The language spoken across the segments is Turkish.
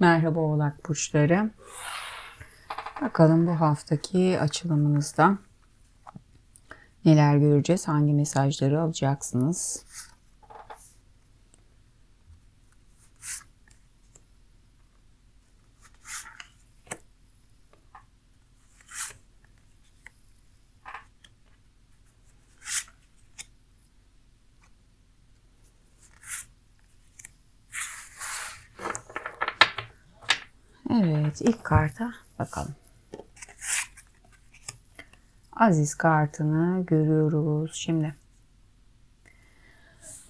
Merhaba Oğlak Burçları. Bakalım bu haftaki açılımınızda neler göreceğiz? Hangi mesajları alacaksınız? Evet, ilk karta bakalım. Aziz kartını görüyoruz şimdi.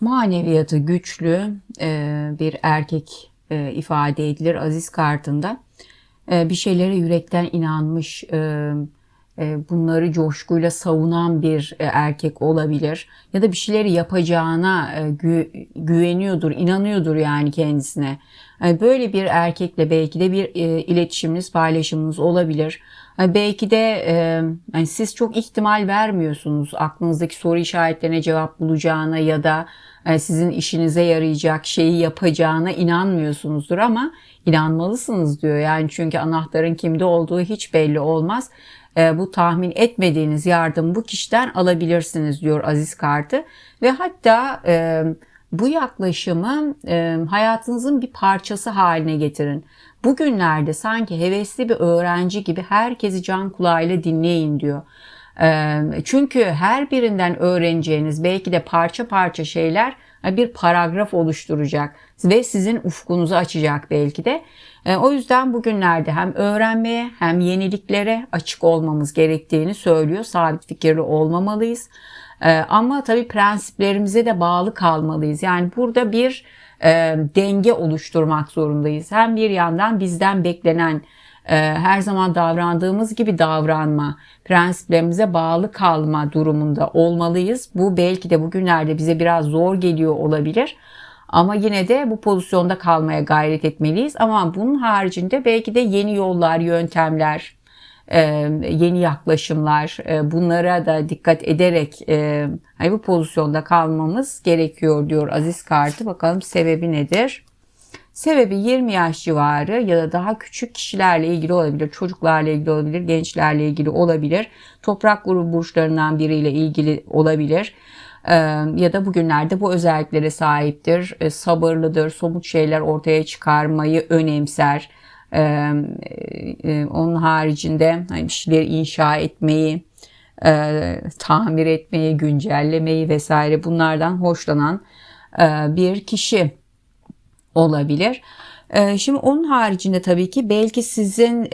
Maneviyatı güçlü e, bir erkek e, ifade edilir Aziz kartında. E, bir şeylere yürekten inanmış, bunları coşkuyla savunan bir erkek olabilir. Ya da bir şeyleri yapacağına gü- güveniyordur, inanıyordur yani kendisine. Yani böyle bir erkekle belki de bir e, iletişiminiz, paylaşımınız olabilir. Yani belki de e, yani siz çok ihtimal vermiyorsunuz aklınızdaki soru işaretlerine cevap bulacağına ya da e, sizin işinize yarayacak şeyi yapacağına inanmıyorsunuzdur ama inanmalısınız diyor. Yani çünkü anahtarın kimde olduğu hiç belli olmaz. E, bu tahmin etmediğiniz yardım bu kişiden alabilirsiniz diyor Aziz kartı ve hatta e, bu yaklaşımı e, hayatınızın bir parçası haline getirin. Bugünlerde sanki hevesli bir öğrenci gibi herkesi can kulağıyla dinleyin diyor. E, çünkü her birinden öğreneceğiniz belki de parça parça şeyler bir paragraf oluşturacak ve sizin ufkunuzu açacak belki de. E, o yüzden bugünlerde hem öğrenmeye hem yeniliklere açık olmamız gerektiğini söylüyor. Sabit fikirli olmamalıyız. E, ama tabii prensiplerimize de bağlı kalmalıyız. Yani burada bir e, denge oluşturmak zorundayız. Hem bir yandan bizden beklenen e, her zaman davrandığımız gibi davranma, prensiplerimize bağlı kalma durumunda olmalıyız. Bu belki de bugünlerde bize biraz zor geliyor olabilir. Ama yine de bu pozisyonda kalmaya gayret etmeliyiz. Ama bunun haricinde belki de yeni yollar, yöntemler, yeni yaklaşımlar e, bunlara da dikkat ederek e, hani bu pozisyonda kalmamız gerekiyor diyor Aziz kartı. Bakalım sebebi nedir? Sebebi 20 yaş civarı ya da daha küçük kişilerle ilgili olabilir, çocuklarla ilgili olabilir, gençlerle ilgili olabilir, toprak grubu burçlarından biriyle ilgili olabilir ya da bugünlerde bu özelliklere sahiptir, sabırlıdır, somut şeyler ortaya çıkarmayı önemser. Onun haricinde hani bir şeyleri inşa etmeyi, tamir etmeyi, güncellemeyi vesaire bunlardan hoşlanan bir kişi olabilir. Şimdi onun haricinde tabii ki belki sizin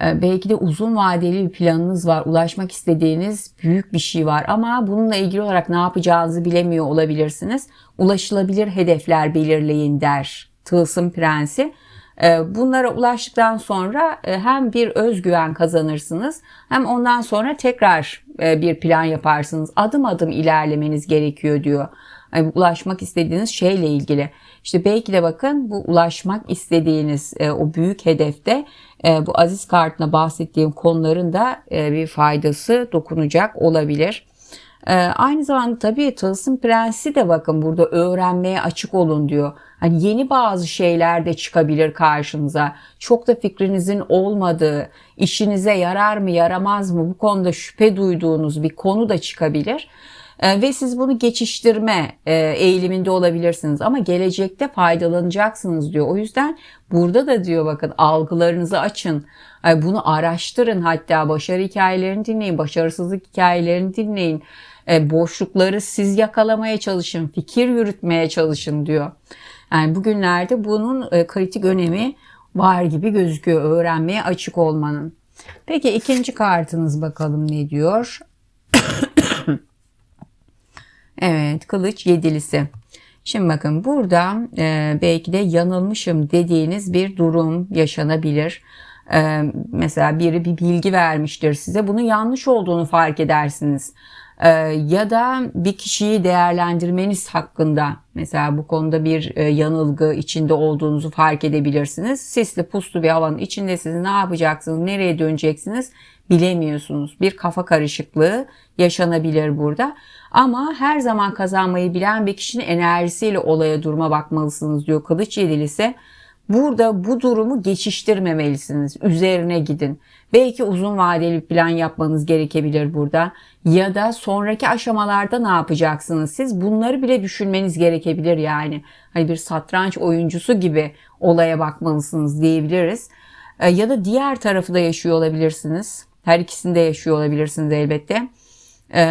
belki de uzun vadeli bir planınız var, ulaşmak istediğiniz büyük bir şey var ama bununla ilgili olarak ne yapacağınızı bilemiyor olabilirsiniz. Ulaşılabilir hedefler belirleyin der Tılsım Prensi. Bunlara ulaştıktan sonra hem bir özgüven kazanırsınız hem ondan sonra tekrar bir plan yaparsınız. Adım adım ilerlemeniz gerekiyor diyor. Yani ulaşmak istediğiniz şeyle ilgili. İşte belki de bakın bu ulaşmak istediğiniz e, o büyük hedefte e, bu aziz kartına bahsettiğim konuların da e, bir faydası dokunacak olabilir. E, aynı zamanda tabii Tılsım Prensi de bakın burada öğrenmeye açık olun diyor. Hani yeni bazı şeyler de çıkabilir karşınıza. Çok da fikrinizin olmadığı, işinize yarar mı yaramaz mı bu konuda şüphe duyduğunuz bir konu da çıkabilir. Ee, ve siz bunu geçiştirme e, eğiliminde olabilirsiniz ama gelecekte faydalanacaksınız diyor. O yüzden burada da diyor bakın algılarınızı açın. Bunu araştırın hatta başarı hikayelerini dinleyin, başarısızlık hikayelerini dinleyin. E, boşlukları siz yakalamaya çalışın, fikir yürütmeye çalışın diyor. Yani bugünlerde bunun e, kritik önemi var gibi gözüküyor öğrenmeye açık olmanın. Peki ikinci kartınız bakalım ne diyor? Evet kılıç yedilisi. Şimdi bakın burada e, belki de yanılmışım dediğiniz bir durum yaşanabilir. E, mesela biri bir bilgi vermiştir size. Bunun yanlış olduğunu fark edersiniz. E, ya da bir kişiyi değerlendirmeniz hakkında mesela bu konuda bir e, yanılgı içinde olduğunuzu fark edebilirsiniz. Sisli puslu bir havanın içindesiniz. Ne yapacaksınız? Nereye döneceksiniz? Bilemiyorsunuz. Bir kafa karışıklığı yaşanabilir burada. Ama her zaman kazanmayı bilen bir kişinin enerjisiyle olaya duruma bakmalısınız diyor Kılıç Yedilisi. Burada bu durumu geçiştirmemelisiniz. Üzerine gidin. Belki uzun vadeli bir plan yapmanız gerekebilir burada. Ya da sonraki aşamalarda ne yapacaksınız siz? Bunları bile düşünmeniz gerekebilir yani. Hani bir satranç oyuncusu gibi olaya bakmalısınız diyebiliriz. E, ya da diğer tarafı da yaşıyor olabilirsiniz. Her ikisinde yaşıyor olabilirsiniz elbette. E,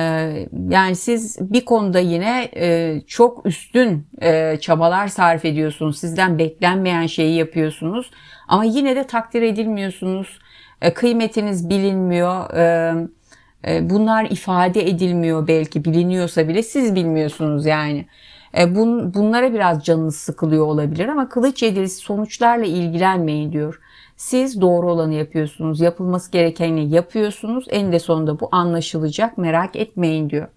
yani siz bir konuda yine e, çok üstün çabalar sarf ediyorsunuz. Sizden beklenmeyen şeyi yapıyorsunuz. Ama yine de takdir edilmiyorsunuz. Kıymetiniz bilinmiyor. Bunlar ifade edilmiyor belki biliniyorsa bile siz bilmiyorsunuz yani. Bunlara biraz canınız sıkılıyor olabilir ama kılıç yedilisi sonuçlarla ilgilenmeyin diyor. Siz doğru olanı yapıyorsunuz. Yapılması gerekeni yapıyorsunuz. En de sonunda bu anlaşılacak. Merak etmeyin diyor.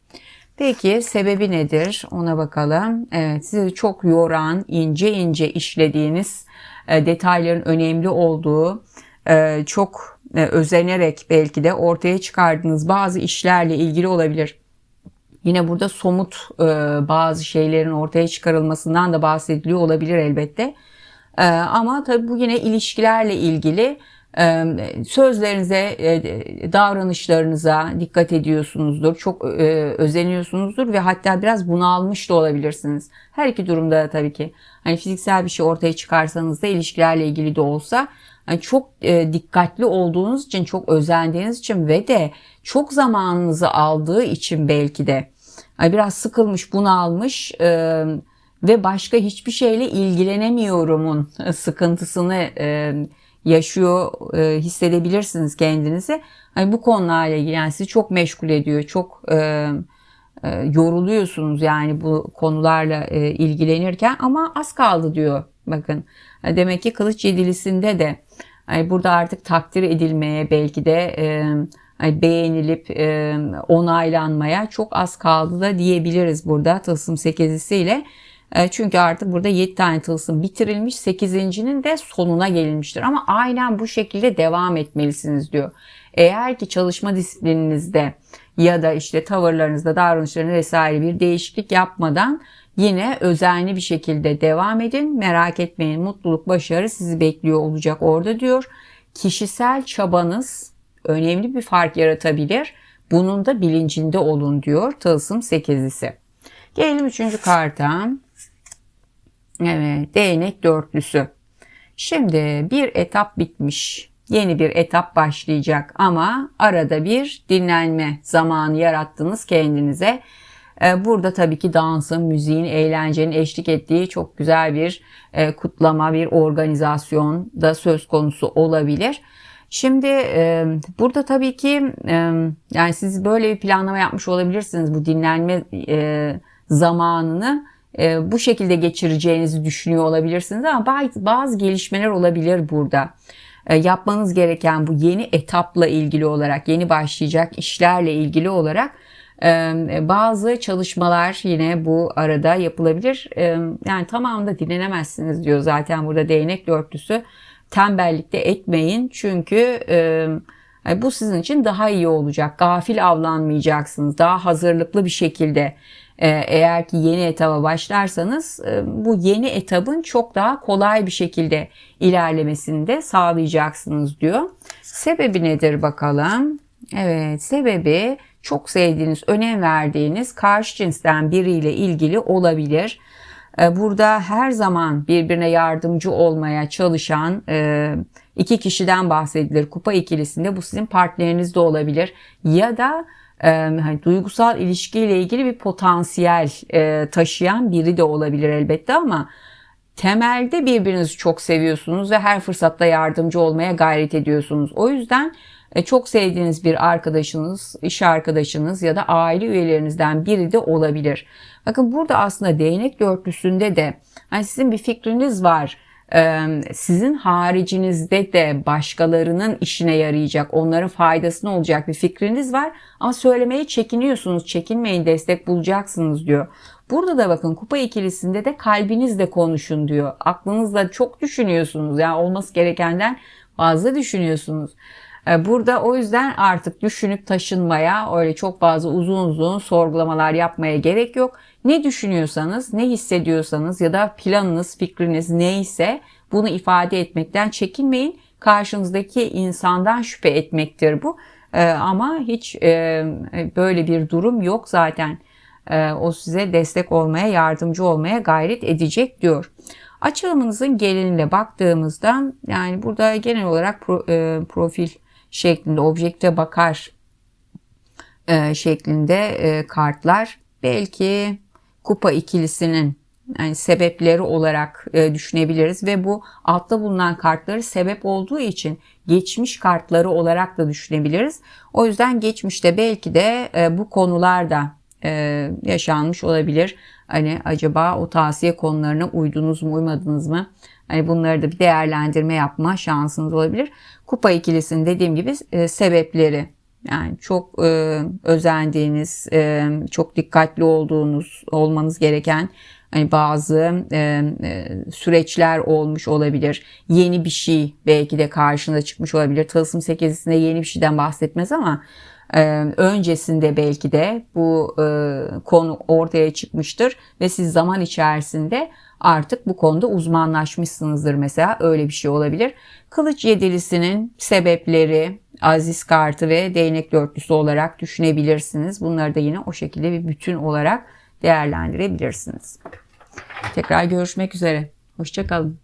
Peki sebebi nedir? Ona bakalım. Evet sizi çok yoran, ince ince işlediğiniz e, detayların önemli olduğu, e, çok e, özenerek belki de ortaya çıkardığınız bazı işlerle ilgili olabilir. Yine burada somut bazı şeylerin ortaya çıkarılmasından da bahsediliyor olabilir elbette. Ee, ama tabii bu yine ilişkilerle ilgili e, sözlerinize, e, davranışlarınıza dikkat ediyorsunuzdur. Çok e, özeniyorsunuzdur ve hatta biraz bunalmış da olabilirsiniz. Her iki durumda da tabii ki hani fiziksel bir şey ortaya çıkarsanız da ilişkilerle ilgili de olsa yani çok dikkatli olduğunuz için, çok özendiğiniz için ve de çok zamanınızı aldığı için belki de biraz sıkılmış, bunalmış, ve başka hiçbir şeyle ilgilenemiyorumun sıkıntısını yaşıyor hissedebilirsiniz kendinizi. Hani bu konularla ilgili yani sizi çok meşgul ediyor, çok yoruluyorsunuz yani bu konularla ilgilenirken ama az kaldı diyor. Bakın demek ki kılıç yedilisinde de yani burada artık takdir edilmeye belki de beğenilip e, onaylanmaya çok az kaldı da diyebiliriz burada tılsım sekizisiyle. E, çünkü artık burada 7 tane tılsım bitirilmiş. 8.'nin de sonuna gelinmiştir. Ama aynen bu şekilde devam etmelisiniz diyor. Eğer ki çalışma disiplininizde ya da işte tavırlarınızda, davranışlarınızda vesaire bir değişiklik yapmadan yine özenli bir şekilde devam edin. Merak etmeyin mutluluk, başarı sizi bekliyor olacak orada diyor. Kişisel çabanız önemli bir fark yaratabilir. Bunun da bilincinde olun diyor Tılsım 8'lisi. Gelelim üçüncü karta. Evet, değnek dörtlüsü. Şimdi bir etap bitmiş. Yeni bir etap başlayacak ama arada bir dinlenme zamanı yarattınız kendinize. Ee, burada tabii ki dansın, müziğin, eğlencenin eşlik ettiği çok güzel bir e, kutlama, bir organizasyon da söz konusu olabilir. Şimdi e, burada tabii ki e, yani siz böyle bir planlama yapmış olabilirsiniz bu dinlenme zamanını e, bu şekilde geçireceğinizi düşünüyor olabilirsiniz ama bazı, bazı gelişmeler olabilir burada. E, yapmanız gereken bu yeni etapla ilgili olarak, yeni başlayacak işlerle ilgili olarak e, bazı çalışmalar yine bu arada yapılabilir. E, yani tamamında dinlenemezsiniz diyor zaten burada değnek dörtlüsü. Tembellikte etmeyin çünkü e, bu sizin için daha iyi olacak. Gafil avlanmayacaksınız. Daha hazırlıklı bir şekilde eğer ki yeni etaba başlarsanız bu yeni etabın çok daha kolay bir şekilde ilerlemesini de sağlayacaksınız diyor. Sebebi nedir bakalım? Evet sebebi çok sevdiğiniz, önem verdiğiniz karşı cinsten biriyle ilgili olabilir. Ee, burada her zaman birbirine yardımcı olmaya çalışan e, iki kişiden bahsedilir. Kupa ikilisinde bu sizin partneriniz de olabilir. Ya da hani duygusal ilişkiyle ilgili bir potansiyel e, taşıyan biri de olabilir elbette ama temelde birbirinizi çok seviyorsunuz ve her fırsatta yardımcı olmaya gayret ediyorsunuz. O yüzden e, çok sevdiğiniz bir arkadaşınız, iş arkadaşınız ya da aile üyelerinizden biri de olabilir. Bakın burada aslında değnek dörtlüsünde de hani sizin bir fikriniz var sizin haricinizde de başkalarının işine yarayacak, onların faydasına olacak bir fikriniz var ama söylemeye çekiniyorsunuz. Çekinmeyin, destek bulacaksınız diyor. Burada da bakın kupa ikilisinde de kalbinizle konuşun diyor. Aklınızla çok düşünüyorsunuz. Yani olması gerekenden fazla düşünüyorsunuz. E, Burada o yüzden artık düşünüp taşınmaya, öyle çok fazla uzun uzun sorgulamalar yapmaya gerek yok. Ne düşünüyorsanız, ne hissediyorsanız ya da planınız, fikriniz neyse bunu ifade etmekten çekinmeyin. Karşınızdaki insandan şüphe etmektir bu. E, Ama hiç e, böyle bir durum yok zaten. O size destek olmaya, yardımcı olmaya gayret edecek diyor. Açılımınızın geneline baktığımızda yani burada genel olarak pro- profil şeklinde objekte bakar e, şeklinde e, kartlar belki kupa ikilisinin yani sebepleri olarak e, düşünebiliriz ve bu altta bulunan kartları sebep olduğu için geçmiş kartları olarak da düşünebiliriz. O yüzden geçmişte belki de e, bu konularda e, yaşanmış olabilir. Hani acaba o tavsiye konularına uydunuz mu uymadınız mı? Hani bunları da bir değerlendirme yapma şansınız olabilir. Kupa ikilisinin dediğim gibi e, sebepleri yani çok e, özendiğiniz, e, çok dikkatli olduğunuz, olmanız gereken hani bazı e, e, süreçler olmuş olabilir. Yeni bir şey belki de karşına çıkmış olabilir. Tılsım sekizisinde yeni bir şeyden bahsetmez ama öncesinde belki de bu konu ortaya çıkmıştır ve siz zaman içerisinde artık bu konuda uzmanlaşmışsınızdır mesela öyle bir şey olabilir. Kılıç yedilisinin sebepleri aziz kartı ve değnek dörtlüsü olarak düşünebilirsiniz. Bunları da yine o şekilde bir bütün olarak değerlendirebilirsiniz. Tekrar görüşmek üzere. Hoşçakalın.